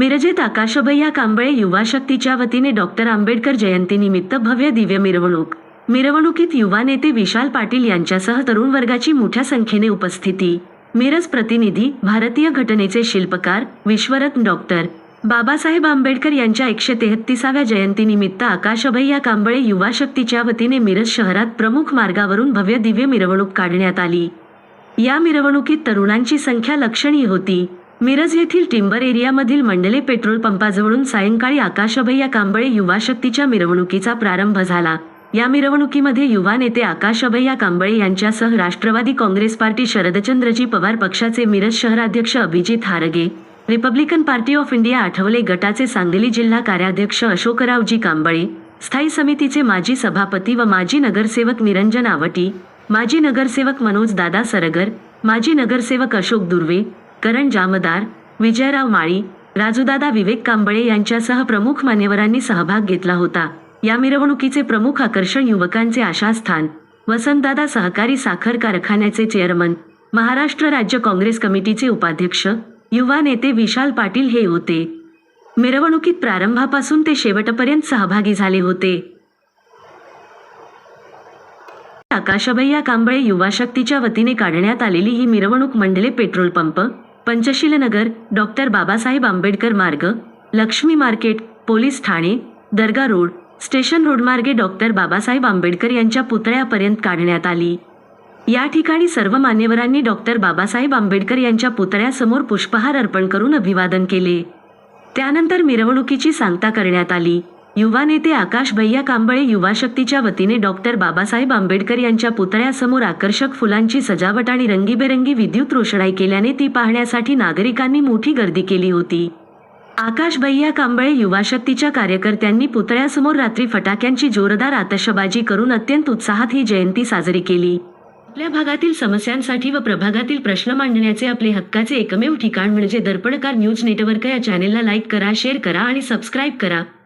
मिरजेत आकाशभैया कांबळे युवा शक्तीच्या वतीने डॉक्टर आंबेडकर जयंतीनिमित्त भव्य दिव्य मिरवणूक. मिरवणुकीत युवा नेते विशाल पाटील यांच्यासह तरुण वर्गाची मोठ्या संख्येने उपस्थिती. मिरज प्रतिनिधी भारतीय घटनेचे शिल्पकार विश्वरत्न डॉक्टर. बाबासाहेब आंबेडकर यांच्या एकशे तेहत्तीसाव्या जयंतीनिमित्त आकाशभैया कांबळे युवा शक्तीच्या वतीने मिरज शहरात प्रमुख मार्गावरून भव्य दिव्य मिरवणूक काढण्यात आली. या मिरवणुकीत तरुणांची संख्या लक्षणीय होती. मिरज येथील टिंबर एरियामधील मंडले पेट्रोल पंपाजवळून सायंकाळी आकाशभैया कांबळे युवा शक्तीच्या मिरवणुकीचा प्रारंभ झाला. या मिरवणुकीमध्ये युवा नेते आकाशभैया कांबळे यांच्यासह राष्ट्रवादी काँग्रेस पार्टी शरदचंद्रजी पवार पक्षाचे मिरज शहराध्यक्ष Abhijit Harge Republican Party of India Athawale गटाचे सांगली जिल्हा कार्याध्यक्ष अशोकरावजी कांबळे स्थायी समितीचे माजी सभापती व माजी नगरसेवक निरंजन आवटी माजी नगरसेवक मनोज दादा सरगर माजी नगरसेवक अशोक दुर्वे करण जामदार विजयराव माळी राजूदादा विवेक कांबळे यांच्यासह प्रमुख मान्यवरांनी सहभाग घेतला होता. या मिरवणुकीचे प्रमुख आकर्षण युवकांचे आशास्थान. वसंतदादा सहकारी साखर कारखान्याचे चेअरमन महाराष्ट्र राज्य काँग्रेस कमिटीचे उपाध्यक्ष युवा नेते विशाल पाटील हे होते. मिरवणुकीत प्रारंभापासून ते शेवटपर्यंत सहभागी झाले होते. आकाशभैया कांबळे युवा शक्तीच्या वतीने काढण्यात आलेली ही मिरवणूक मंडले petrol pump Panchsheelnagar doctor Babasaheb Ambedkar मार्ग लक्ष्मी मार्केट पोलीस ठाणे दर्गा रोड स्टेशन रोडमार्गे डॉक्टर बाबासाहेब आंबेडकर यांच्या पुतळ्यापर्यंत काढण्यात आली. या ठिकाणी सर्व मान्यवरांनी डॉक्टर बाबासाहेब आंबेडकर यांच्या पुतळ्यासमोर पुष्पहार अर्पण करून अभिवादन केले. त्यानंतर मिरवणुकीची सांगता करण्यात आली. युवा नेते आकाश भैया कांबळे युवा शक्तीच्या वतीने डॉक्टर बाबासाहेब आंबेडकर यांच्या पुतळ्यासमोर आकर्षक फुलांची सजावट आणि रंगीबेरंगी विद्युत रोषणाई केल्याने ती पाहण्यासाठी नागरिकांनी मोठी गर्दी केली होती. आकाश भैया कांबळे युवा शक्तीच्या कार्यकर्त्यांनी पुतळ्यासमोर रात्री फटाक्यांची जोरदार आतषबाजी करून अत्यंत उत्साहात ही जयंती साजरी केली. आपल्या भागातील समस्यांसाठी व प्रभागातील प्रश्न मांडण्याचे आपले हक्काचे एकमेव ठिकाण म्हणजे दर्पणकार न्यूज नेटवर्क या चॅनेलला लाईक करा शेअर करा आणि सबस्क्राईब करा.